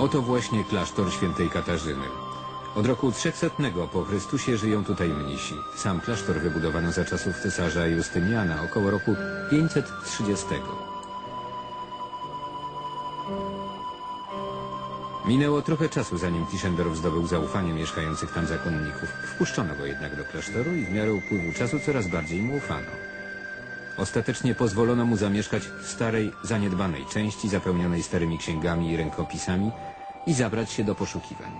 Oto właśnie klasztor świętej Katarzyny. Od roku 300 po Chrystusie żyją tutaj mnisi. Sam klasztor wybudowano za czasów cesarza Justyniana około roku 530. Minęło trochę czasu, zanim Tischendorf zdobył zaufanie mieszkających tam zakonników. Wpuszczono go jednak do klasztoru i w miarę upływu czasu coraz bardziej mu ufano. Ostatecznie pozwolono mu zamieszkać w starej, zaniedbanej części zapełnionej starymi księgami i rękopisami i zabrać się do poszukiwań.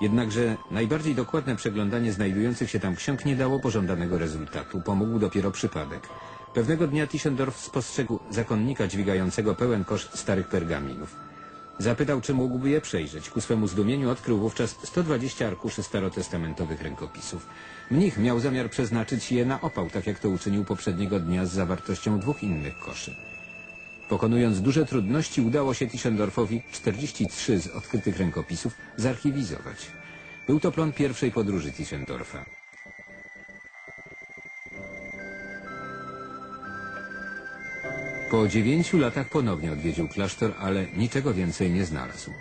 Jednakże najbardziej dokładne przeglądanie znajdujących się tam ksiąg nie dało pożądanego rezultatu. Pomógł dopiero przypadek. Pewnego dnia Tischendorf spostrzegł zakonnika dźwigającego pełen kosz starych pergaminów. Zapytał, czy mógłby je przejrzeć. Ku swemu zdumieniu odkrył wówczas 120 arkuszy starotestamentowych rękopisów. Mnich miał zamiar przeznaczyć je na opał, tak jak to uczynił poprzedniego dnia z zawartością dwóch innych koszy. Pokonując duże trudności, udało się Tischendorfowi 43 z odkrytych rękopisów zarchiwizować. Był to plon pierwszej podróży Tischendorfa. Po dziewięciu latach ponownie odwiedził klasztor, ale niczego więcej nie znalazł.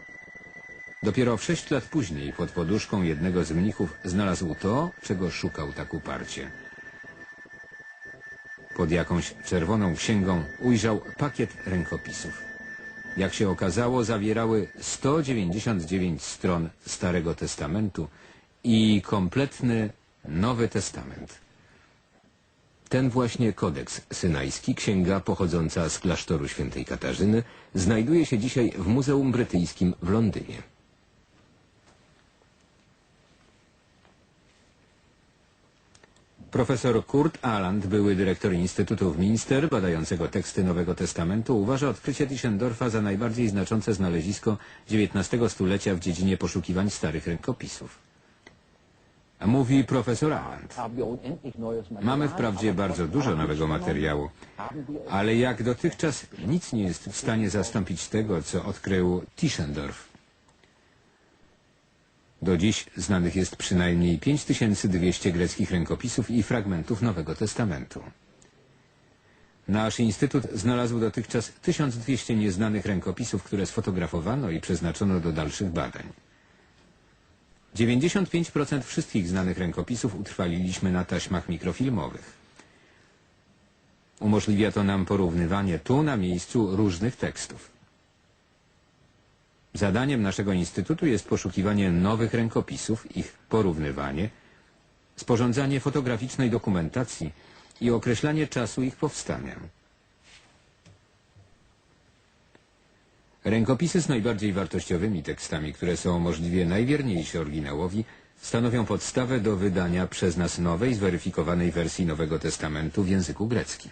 Dopiero sześć lat później pod poduszką jednego z mnichów znalazł to, czego szukał tak uparcie. Pod jakąś czerwoną księgą ujrzał pakiet rękopisów. Jak się okazało, zawierały 199 stron Starego Testamentu i kompletny Nowy Testament. Ten właśnie kodeks synajski, księga pochodząca z klasztoru świętej Katarzyny, znajduje się dzisiaj w Muzeum Brytyjskim w Londynie. Profesor Kurt Aland, były dyrektor Instytutu w Minster, badającego teksty Nowego Testamentu, uważa odkrycie Tischendorfa za najbardziej znaczące znalezisko XIX stulecia w dziedzinie poszukiwań starych rękopisów. Mówi profesor Aland. Mamy wprawdzie bardzo dużo nowego materiału, ale jak dotychczas nic nie jest w stanie zastąpić tego, co odkrył Tischendorf. Do dziś znanych jest przynajmniej 5200 greckich rękopisów i fragmentów Nowego Testamentu. Nasz instytut znalazł dotychczas 1200 nieznanych rękopisów, które sfotografowano i przeznaczono do dalszych badań. 95% wszystkich znanych rękopisów utrwaliliśmy na taśmach mikrofilmowych. Umożliwia to nam porównywanie tu na miejscu różnych tekstów. Zadaniem naszego instytutu jest poszukiwanie nowych rękopisów, ich porównywanie, sporządzanie fotograficznej dokumentacji i określanie czasu ich powstania. Rękopisy z najbardziej wartościowymi tekstami, które są możliwie najwierniejsze oryginałowi, stanowią podstawę do wydania przez nas nowej, zweryfikowanej wersji Nowego Testamentu w języku greckim.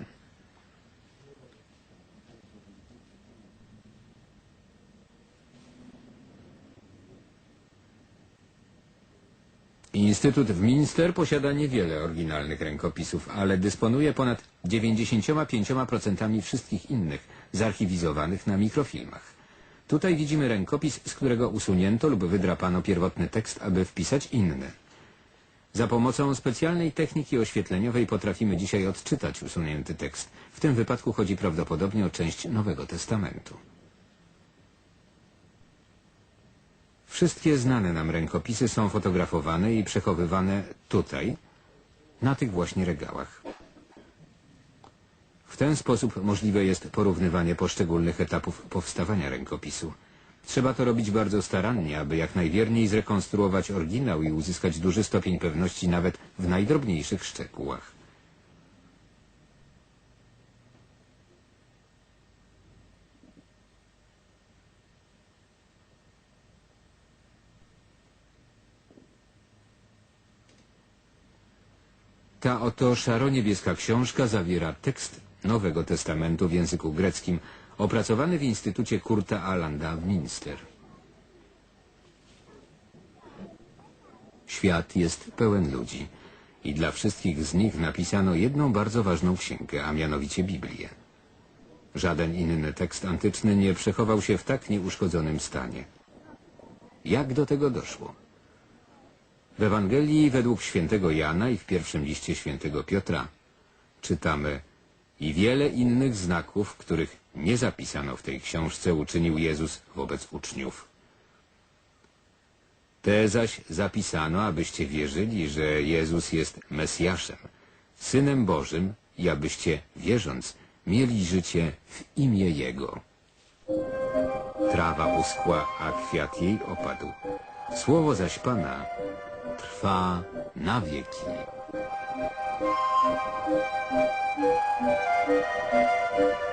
Instytut w Minster posiada niewiele oryginalnych rękopisów, ale dysponuje ponad 95% wszystkich innych, zarchiwizowanych na mikrofilmach. Tutaj widzimy rękopis, z którego usunięto lub wydrapano pierwotny tekst, aby wpisać inny. Za pomocą specjalnej techniki oświetleniowej potrafimy dzisiaj odczytać usunięty tekst. W tym wypadku chodzi prawdopodobnie o część Nowego Testamentu. Wszystkie znane nam rękopisy są fotografowane i przechowywane tutaj, na tych właśnie regałach. W ten sposób możliwe jest porównywanie poszczególnych etapów powstawania rękopisu. Trzeba to robić bardzo starannie, aby jak najwierniej zrekonstruować oryginał i uzyskać duży stopień pewności nawet w najdrobniejszych szczegółach. Ta oto szaro-niebieska książka zawiera tekst Nowego Testamentu w języku greckim, opracowany w Instytucie Kurta Allanda w Minster. Świat jest pełen ludzi i dla wszystkich z nich napisano jedną bardzo ważną księgę, a mianowicie Biblię. Żaden inny tekst antyczny nie przechował się w tak nieuszkodzonym stanie. Jak do tego doszło? W Ewangelii według świętego Jana i w pierwszym liście świętego Piotra czytamy i wiele innych znaków, których nie zapisano w tej książce, uczynił Jezus wobec uczniów. Te zaś zapisano, abyście wierzyli, że Jezus jest Mesjaszem, Synem Bożym i abyście, wierząc, mieli życie w imię Jego. Trawa uschła, a kwiat jej opadł. Słowo zaś Pana trwa na wieki. Thank you.